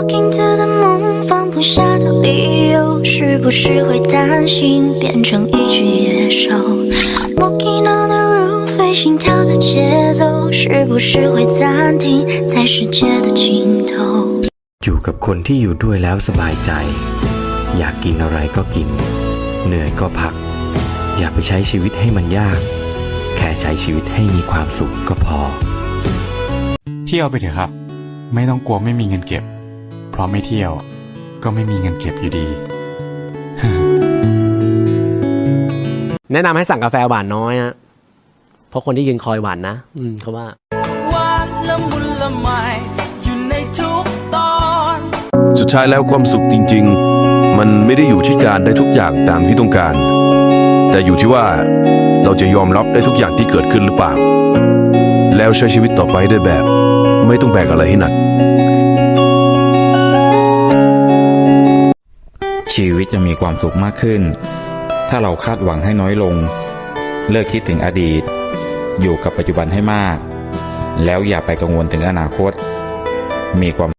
Walking to the moon，放不下的理由，是不是会担心变成一只野兽？Walking on the roof，飞心跳的节奏，是不是会暂停在世界的尽头？ อยู่กับคนที่อยู่ด้วยแล้วสบายใจ อยากกินอะไรก็กิน เหนื่อยก็พัก อย่าไปใช้ชีวิตให้มันยาก แค่ใช้ชีวิตให้มีความสุขก็พอ เที่ยวไปเถอะครับ ไม่ต้องกลัวไม่มีเงินเก็บ เพ ราะไม่เที่ยว ก็ไม่มีเงินเก็บอยู่ดี แนะนำให้สั่งกาแฟหวานน้อยฮะเพราะคนที่ยืนคอยหวานนะ อืมเขาว่า หวานละมุนละไมอยู่ในทุกตอน สุดท้ายแล้วความสุขจริง ๆ มันไม่ได้อยู่ที่การได้ทุกอย่างตามที่ต้องการ แต่อยู่ที่ว่าเราจะยอมรับได้ทุกอย่างที่เกิดขึ้นหรือเปล่า แล้วใช้ชีวิตต่อไปได้แบบ ไม่ต้องแบกอะไรให้หนัก ชีวิตจะมีความสุขมากขึ้น ถ้าเราคาดหวังให้น้อยลง เลิกคิดถึงอดีต อยู่กับปัจจุบันให้มาก แล้วอย่าไปกังวลถึงอนาคต มีความ